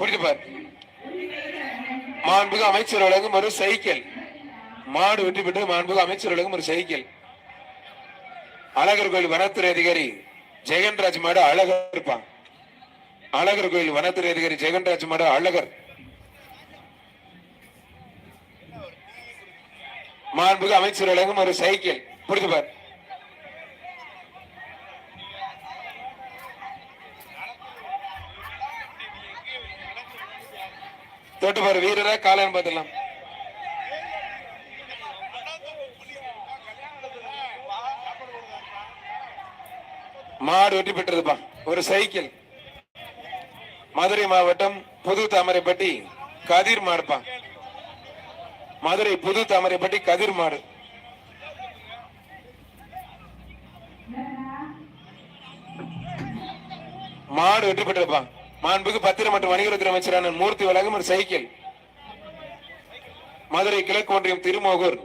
புரியுது பார். மாண்புக அமைச்சர் வழங்கும் ஒரு சைக்கிள். மாடு வெற்றி பெற்று மாண்புக அமைச்சர் வழங்கும் ஒரு சைக்கிள். அழகர் கோயில் வனத்துறை அதிகாரி ஜெகன்ராஜ் மாடு அழகர் இருப்பான் அழகர் கோயில் வனத்துறை அதிகாரி ஜெகன்ராஜ் மாடு அழகர். மாண்புக அமைச்சர் வழங்கும் ஒரு சைக்கிள். புரியுது பார். தொட்டு பாரு வீரரா காலையில் பார்த்துடலாம் மாடு வெற்றி பெற்றதுப்பா. ஒரு சைக்கிள். மதுரை மாவட்டம் புது தாமரைப்பட்டி கதிர் மாடுப்பா. மதுரை புது தாமரைப்பட்டி கதிர் மாடு. மாடு வெற்றி பெற்றதுப்பா. மாண்புக்கு பத்திரம் மற்றும் வணிகத்துறை அமைச்சரான மூர்த்தி வழங்கும் ஒரு சைக்கிள். மதுரை கிழக்கு ஒன்றியம் திருமோகூர்.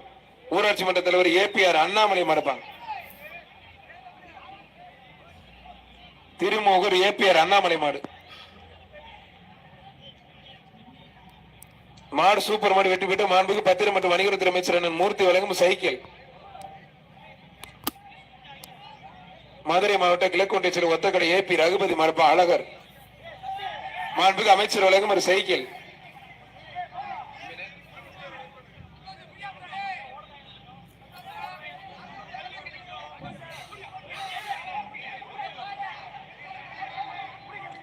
ஊராட்சி மன்ற தலைவர் ஏபிஆர் அண்ணாமலை மடப்பா திருமோகூர் ஏபிஆர் அண்ணாமலை மாடு. மாடு சூப்பர் மாடு வெட்டி விட்டு மாண்புக்கு பத்திரம் மற்றும் வணிகத்துறை அமைச்சர் மூர்த்தி வழங்கும் சைக்கிள். மதுரை மாவட்ட கிழக்கு ஒன்றிய ஒத்தக்கடை ஏ பி ரகுபதி மடப்பா அழகர். மாண்புக்கு அமைச்சர் வழங்கும் ஒரு சைக்கிள்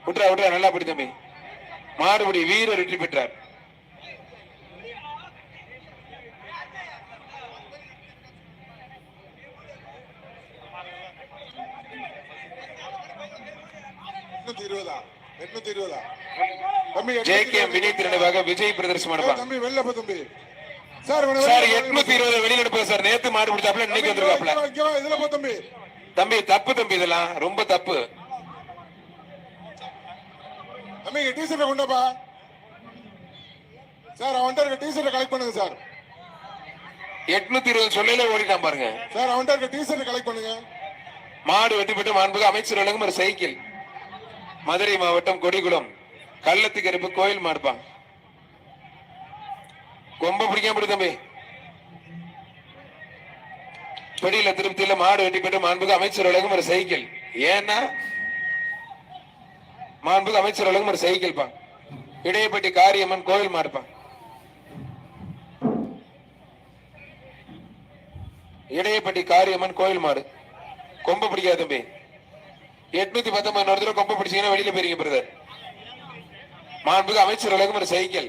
விட்றா விட்றா நல்லா படி தம்பி. மாடுபடி வீரர் வெற்றி பெற்றார். இருபதா? எட்நூத்தி இருபதா தம்பி ஜே கே வினீத் நினைவாக விஜய் பிரதர்ஷன் ஏய், மடப்பா தம்பி வெளில போ தம்பி. சார் சார் எட்நூத்தி இருபது வெளியில சார். நேத்து மாடு பிடிச்சாப்ல இன்னைக்கு வந்திருக்காப்ல இதுல போ தம்பி. தம்பி தப்பு தம்பி இதெல்லாம். ரொம்ப தப்பு. தம்பி டீசர்ட்டை கொண்டாப்பா சார் அவன்கிட்ட இருக்க டீசர்ட்டை கலெக்ட் பண்ணுங்க சார். எட்நூத்தி இருபது சொல்லையில ஓடிட்டான் பாருங்க. சார் அவன்கிட்ட இருக்க டீசர்ட்டை கலெக்ட் பண்ணுங்க. மாடு வெட்டி பெற்று மாண்புக அமைச்சர் வழங்கும் ஒரு சைக்கிள். மதுரை மாவட்டம் கொடிகுளம் கள்ளத்து கருப்பு கோயில் மாடுப்பான் கொம்ப பிடிக்காம தம்பி. பெடியில திருப்தியில மாடு வெட்டி பெற்று மாண்புக அமைச்சர் வழங்கும் ஒரு சைக்கிள். ஏன்னா மாண்புக அமைச்சர் வழங்கும் ஒரு சைக்கிள் பா. இடையப்பட்டி காரியம்மன் கோயில் மாடுப்பான் இடையப்பட்டி காரியம்மன் கோயில் மாடு. கொம்ப பிடிக்காது தம்பி. எட்நூத்தி பத்தொன்பது இன்னொரு தடவை கொம்ப பிடிச்சீங்கன்னா வெளியில போயிருங்க பிரதர் மாண்புக்கு அமைச்சர் வழங்கும் ஒரு சைக்கிள்.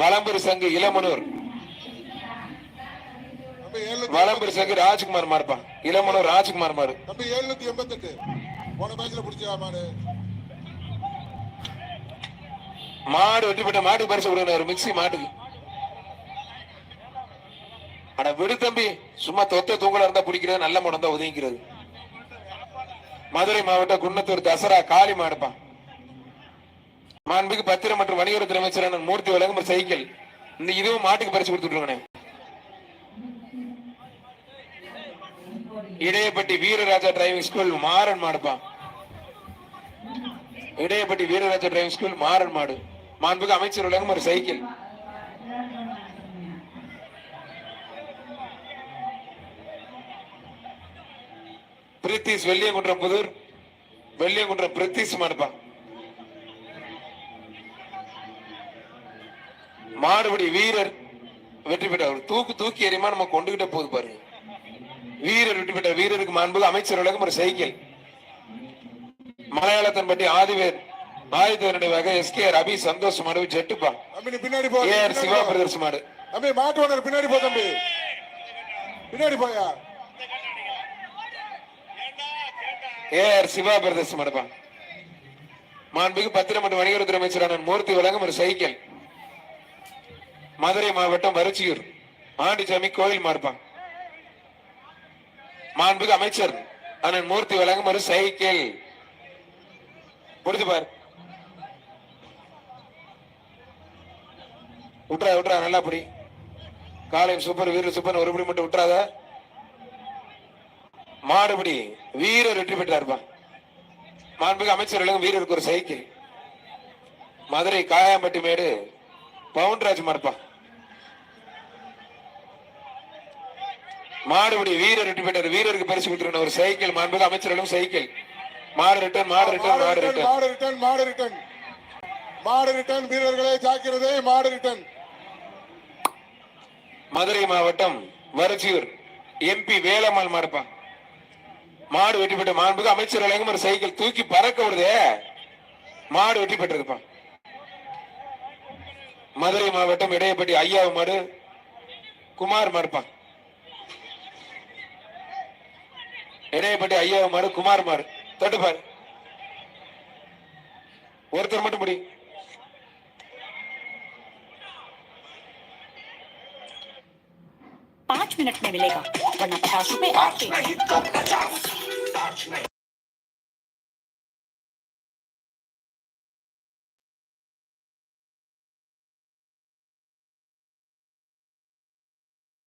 வளம்புரி சங்கு இளமனூர். வளம்புரி சங்கு ராஜ்குமார் மாறுப்பா இளமனூர் ராஜ்குமார் மாறு. தம்பி ஏழுநூத்தி எண்பத்தெட்டு. போன மேட்ச்ல பிடிச்சா மாடு. மாடு வெட்டி பெற்ற மாடு பரிசு கொடுங்க ஒரு மிக்ஸி மாட்டுக்கு. அட விடு தம்பி. சும்மா தொத்த தூங்கல இருந்தா பிடிக்கிறது நல்ல மாடு தான் உதவிக்கிறது மதுரை மாவட்டம் குன்னத்தூர் தசரா காளி மாடுப்பான் மாண்புக்கு பத்திரம் மற்றும் வணிகத்துறை அமைச்சரான மூர்த்தி வழங்கும் ஒரு சைக்கிள். இந்த இதுவும் மாட்டுக்கு பரிசு கொடுத்துருக்கோண்ணே இடையப்பட்டி வீரராஜா டிரைவிங் ஸ்கூல் மாறன் மாடுப்பான் இடையப்பட்டி வீரராஜா டிரைவிங் ஸ்கூல் மாறன் மாடு. மாண்புக்கு அமைச்சர் உலகம் ஒரு சைக்கிள். பிரித்திஸ் வெள்ளியங்குன்றம் புதூர் வெள்ளியங்குன்றம் பிரித்திஸ் மாடுப்பா மாடுபடி வீரர் வெற்றி பெற்றார் தூக்கு தூக்கி எறிமா நம்ம கொண்டுகிட்டே போகுது பாருங்க வீரர் வெற்றி பெற்ற வீரருக்கு மாண்புக்கு அமைச்சர் வழங்கும் ஒரு சைக்கிள் மலையாளத்தன்பட்டி ஆதிவேர் ஆயுத நினைவாக எஸ்கேஆர் அபி சந்தோஷ் மாடு ஜெட்டுப்பா. பின்னாடி போ சிவா. பிரதர்ஸ் மாடு. தம்பி மாட்டு பின்னாடி போ தம்பி. பின்னாடி போயா? ஏஆர் சிவா பிரதர்ஸ் மாடுப்பா மாண்புக்கு பத்திரம் மற்றும் வணிகத்துறை அமைச்சரான மூர்த்தி வழங்கும் ஒரு சைக்கிள். மதுரை மாவட்டம் வரிச்சியூர் ஆண்டிசாமி கோயில் மார்பான் மாண்புக்கு அமைச்சர் அண்ணன் மூர்த்தி வழங்கும் ஒரு சைக்கிள். புரிஞ்சு பார். விட்றா விட்றா நல்லா புடி காலையில் சூப்பர் வீரர் சூப்பர் ஒரு மணி மட்டும் விட்டுறாத மாடுபடி வீரர் வெற்றி பெற்றார்ப்பா மாண்புமிகு அமைச்சர் விலங்கு வீரருக்கு ஒரு சைக்கிள். மதுரை காயாம்பட்டி மேடு பவுன்ராஜ் மறுப்பா மாடுபடி வீரர் வெற்றி பெற்றார். வீரருக்கு பரிசு கொடுத்துருக்க ஒரு சைக்கிள். மாண்புமிகு அமைச்சர்களும் சைக்கிள். மாடு ரிட்டர்ன் மாடு ரிட்டர்ன் மாடு ரிட்டர்ன் மாடு ரிட்டன் மாடு ரிட்டன் மாடு ரிட்டன் வீரர்களே ஜாக்கிரதை மாடு ரிட்டன் மதுரை மாவட்டம் வரச்சியூர் எம்பி வேலம்மாள் மாடுப்பா மாடு வெற்றி பெற்ற மாண்புக்கு அமைச்சர் வழங்கும் ஒரு சைக்கிள் தூக்கி பறக்க விடுதே மாடு வெற்றி பெற்றதுப்பா மதுரை மாவட்டம் இடையப்பட்டி ஐயாவு மாடு குமார் மாடுப்பா இடையப்பட்டி ஐயாவு மாடு குமார் மாடு தொட்டுப்பாரு ஒருத்தர் மட்டும் முடி पाँच मिनट में मिलेगा वरना पचास रुपए आपके